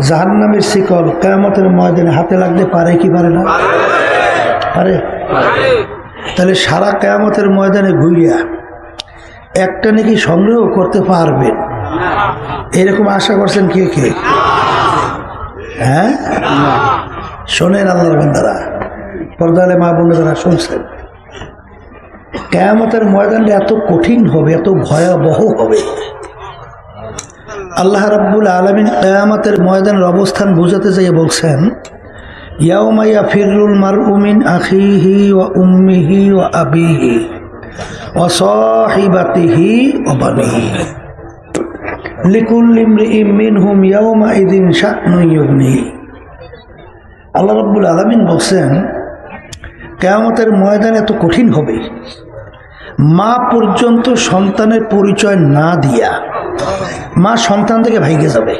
জাহান্নামের শিকল কেয়ামতের ময়দানে হাতে লাগতে পারে কি পারে না? পারে। তাহলে সারা কেয়ামতের ময়দানে ঘুরিয়া একটা নাকি সংগ্রহ করতে পারবেন। এরকম আশা করছেন কে কে? হ্যাঁ? শোনেন আল্লাহর বান্দারা, পর্দালে মা বোনেরা শুনছেন। কেয়ামতের ময়দানটা এত কঠিন হবে, এত ভয়াবহ হবে। আল্লাহ রাব্বুল আলমিন কেয়ামতের ময়দানের অবস্থান বোঝাতে যেয়ে বলছেন ইয়াউমাইয়া ফিরুল মার উমিন আখিহি ও উম্মিহি ও আবিহি ও সহিবাতিহি ও বানিহি। লিকুল মিনহুম ইয়াউমা ইদিন শাকনুয়ুগনি আল্লাহ রাব্বুল আলমিন বলছেন, কেয়ামতের ময়দান এত কঠিন হবে। মা পর্যন্ত সন্তানের পরিচয় না দিয়া মা সন্তান থেকে ভাইগে যাবে।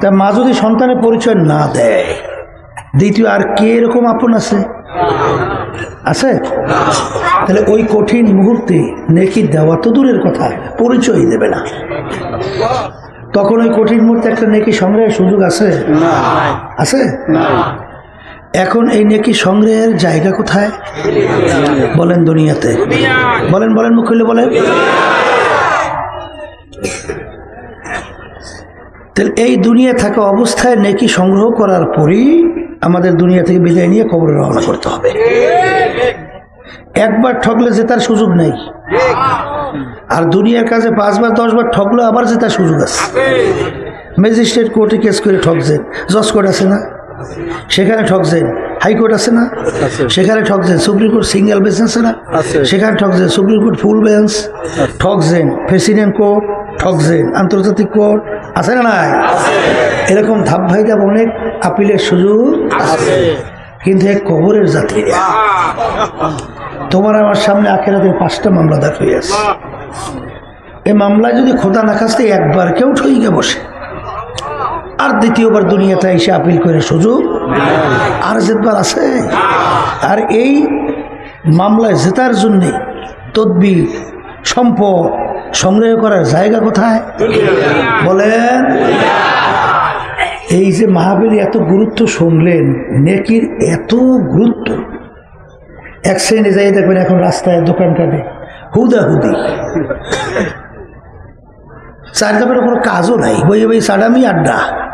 তা মা যদি সন্তানের পরিচয় না দেয় দ্বিতীয় আর কে এরকম আপন আছে? আছে? তাহলে ওই কঠিন মুহূর্তে নেকি দেওয়া তো দূরের কথা পরিচয় দেবে না। তখন ওই কঠিন মুহূর্তে একটা নেকি সংগ্রহের সুযোগ আছে? আছে? এখন এই নেকি সংগ্রহের জায়গা কোথায়? বলেন দুনিয়াতে। বলেন বলেন, মুখ খুলে বলেন। তাহলে এই দুনিয়া থাকা অবস্থায় নেকি সংগ্রহ করার পরই আমাদের দুনিয়া থেকে বিদায় নিয়ে কবরে রওনা করতে হবে। একবার ঠকলে জেতার সুযোগ নেই। আর দুনিয়ার কাছে পাঁচবার, দশবার ঠকলে আবার জেতার সুযোগ আছে। ম্যাজিস্ট্রেট কোর্টে কেস করে ঠকছেন জজ কোর্ট আছে না? সেখানে ঠকছেন হাইকোর্ট আছে না? সেখানে ঠকছেন সুপ্রিম কোর্ট সিঙ্গেল বেঞ্চ আছে না? সেখানে ঠকছেন সুপ্রিম কোর্ট ফুল বেঞ্চ ঠকছেন প্রেসিডেন্ট কোর্ট ঠকছেন আন্তর্জাতিক কোর্ট আছে না নাই? এরকম ধাপ ভাই ধাপ অনেক আপিলের সুযোগ আছে। কিন্তু এক কবরের যাত্রীরা তোমার আমার সামনে আখেরাতে পাঁচটা মামলা দাঁড় হয়ে আছে। এই মামলায় যদি খোদা না খাসতে একবার কেউ ঠইকে বসে। আর দ্বিতীয়বার দুনিয়াতে এসে আপিল করে সুযোগ আর জেতবার আছে। আর এই মামলায় জেতার জন্যে তদবির, সম্পদ সংগ্রহ করার জায়গা কোথায়? বলেন। এই যে মাহাবীর এত গুরুত্ব শুনলেন, নেকির এত গুরুত্ব। এক শ্রেণি যাই দেখবেন এখন রাস্তায় দোকান কাটে। হুদা হুদি। চার কোনো কাজও নাই। বই বই সাডামি আড্ডা।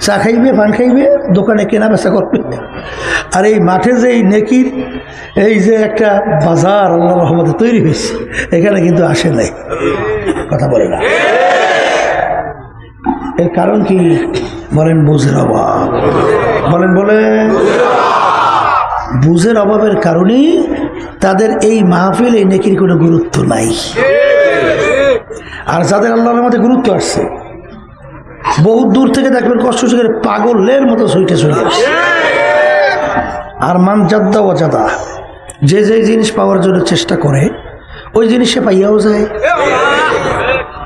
চা খাইবে, পান খাইবে, দোকানে কেনা বেচা করবে। আর এই মাঠে যে এই নেকির, এই যে একটা বাজার আল্লাহ রহমতে তৈরি হয়েছে, এখানে কিন্তু আসে নাই। কথা বলে না। এর কারণ কি? বলেন বুঝের অভাব। বলেন বলে বুঝের অভাবের কারণেই তাদের এই মাহফিল এই নেকির কোনো গুরুত্ব নাই। আর যাদের আল্লাহর মধ্যে গুরুত্ব আসছে বহু দূর থেকে দেখবেন কষ্ট করে পাগলের মতো সইটে চলে আর মান জাদ্দা ও জাদা যে যে জিনিস পাওয়ার জন্য চেষ্টা করে, ওই জিনিস পাইয়াও যায়।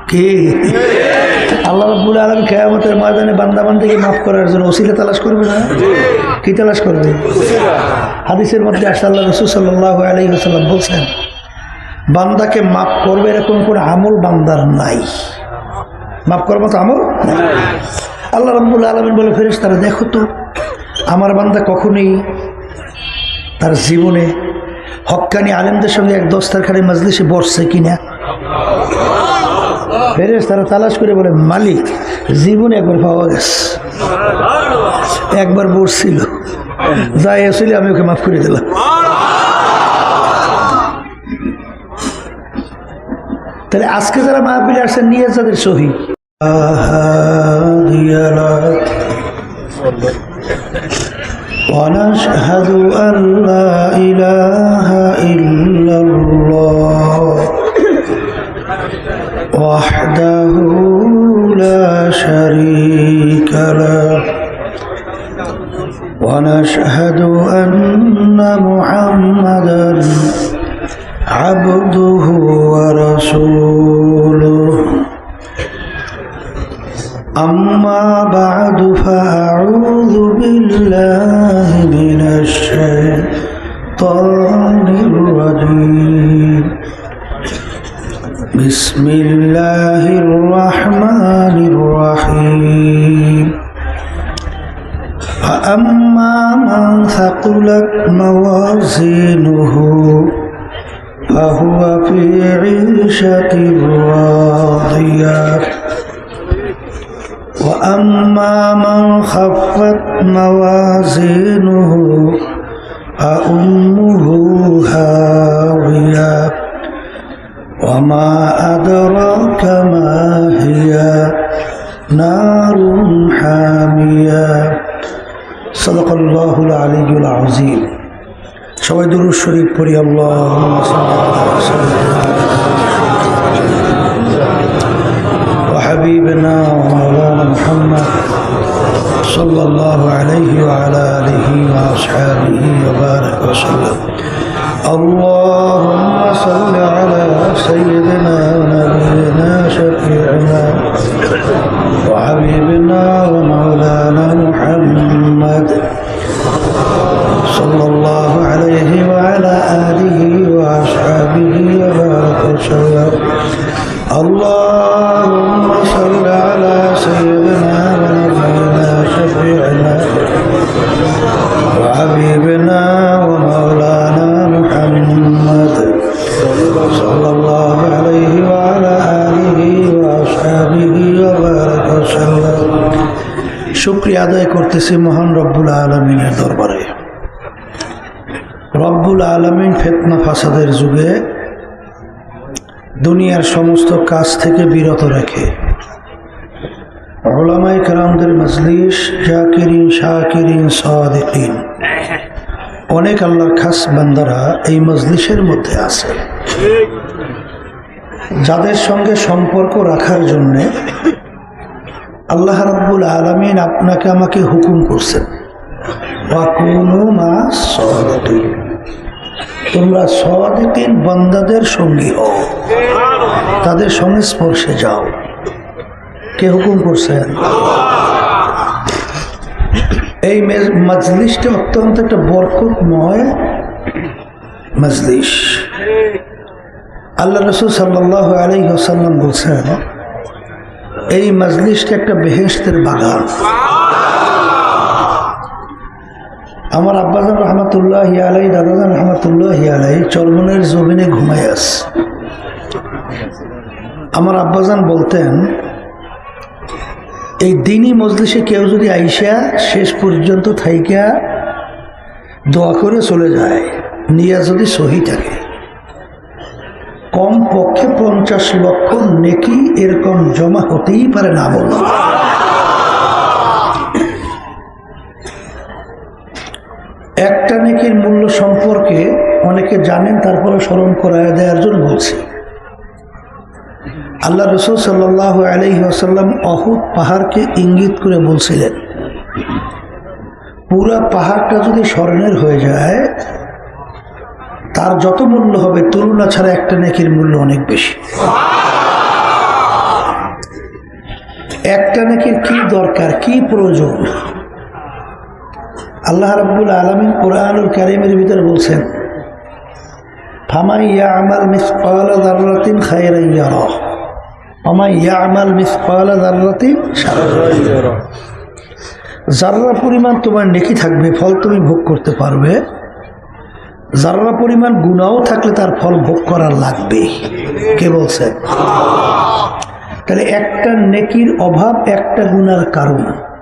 কি? আল্লাহ রাব্বুল আলম কেয়ামতের ময়দানে বান্দাবান্দিকে মাফ করার জন্য ওসিলে তালাশ করবে না? কি তালাশ করবে? হাদিসের মধ্যে আসাল্লাহ রসুল সাল্লাহ আলী বলছেন, বান্দাকে মাফ করবে এরকম কোনো আমল বান্দার নাই। মাফ করার মতো আমল? আল্লাহ রব্বুল আলমিন বলে ফেরেস তারা দেখো তো, আমার বান্দা কখনোই তার জীবনে হক্কানি আলেমদের সঙ্গে এক দস্তারখানে মাজলিসে বসছে কিনা। ফেরেস তারা তালাশ করে বলে, মালিক, জীবনে একবার পাওয়া গেছে। একবার বসছিল। যাই আসলে, আমি ওকে মাফ করে দিলাম। তাহলে আজকে যারা মাহফিলে আসেন নিয়ে যাদের সহি। ونشهد أن لا إله إلا الله وحده لا شريك له ونشهد أن محمدا عبده ورسوله. أما بعد فأعوذ بالله من الشيطان الرجيم. بسم الله الرحمن الرحيم. فأما من ثقلت موازينه فهو في عيشة راضية. وأما من خفت موازينه فأمه هاوية. وما أدراك ما هي؟ نار حامية. صدق الله العلي العظيم. সবাই দুরুদ শরীফ পড়ি আল্লাহ وحبيبنا ومولانا محمد صلى الله عليه وعلى آله وأصحابه وبارك وسلم اللهم صل على اللهم صل على سيدنا ونبينا شفيعنا وحبيبنا ومولانا محمد صلى الله عليه وعلى آله وأصحابه وبارك وسلم শুক্রিয়া আদায় করতেছি মহান রব্বুল আলমিনের দরবারে রব্বুল আলমিন ফেতনা ফাসাদের যুগে দুনিয়ার সমস্ত কাজ থেকে বিরত রেখে। ওলামাই কালামদের মজলিস জাকিরিন, শাকিরিন, সাদিকিন। অনেক আল্লাহর খাস বান্দারা এই মজলিসের মধ্যে আছে। যাদের সঙ্গে সম্পর্ক রাখার জন্যে আল্লাহ রাব্বুল আলমিন আপনাকে আমাকে হুকুম করছেন। বা কোনো মা সাদিকিন। তোমরা সাদিকিন বান্দাদের সঙ্গী হও। তাদের সংস্পর্শে যাও। কে হুকুম করছেন? এই মেজ- মজলিসটা অত্যন্ত একটা বরকতময় মজলিস আল্লাহ রসুল সাল্লাহ আলী হাসাল্লাম বলছেন, এই মজলিসটা একটা বেহেস্তের বাগান। আমার আব্বাজান রহমতুল্লাহ আলাই দাদাজান রহমতুল্লাহ আলাই চরমনের জমিনে ঘুমাই আস আমার আব্বাজান বলতেন, এই দিনই মজলিসে কেউ যদি আইসা শেষ পর্যন্ত থাইকা দোয়া করে চলে যায় নিয়া যদি সহি থাকে। কম পক্ষে পঞ্চাশ লক্ষ নেকি এরকম জমা হতেই পারে না বললাম একটা নেকির মূল্য সম্পর্কে অনেকে জানেন, তারপরে স্মরণ করায় দেওয়ার জন্য বলছি। আল্লাহ রসুল সাল্লাহ আলহি আসাল্লাম অহুদ পাহাড়কে ইঙ্গিত করে বলছিলেন, পুরা পাহাড়টা যদি স্মরণের হয়ে যায়, তার যত মূল্য হবে তুলনা ছাড়া একটা নেকির মূল্য অনেক বেশি। একটা নেকির কি দরকার, কি প্রয়োজন? আল্লাহ রাব্বুল আলমিন কোরআনুল কারিমের ভিতরে বলছেন শাররান যার্রা পরিমাণ তোমার নেকি থাকবে, ফল তুমি ভোগ করতে পারবে। যার্রা পরিমাণ গুণাও থাকলে তার ফল ভোগ করা লাগবে। কে বলছে? তাহলে একটা নেকির অভাব একটা গুণার কারণ।